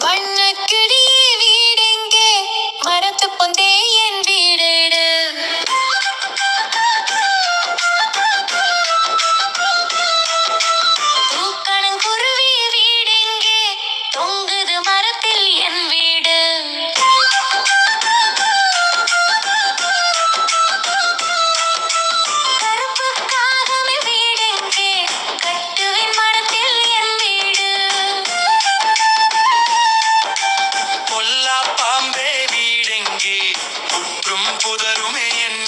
Bye. புதருமே என்ன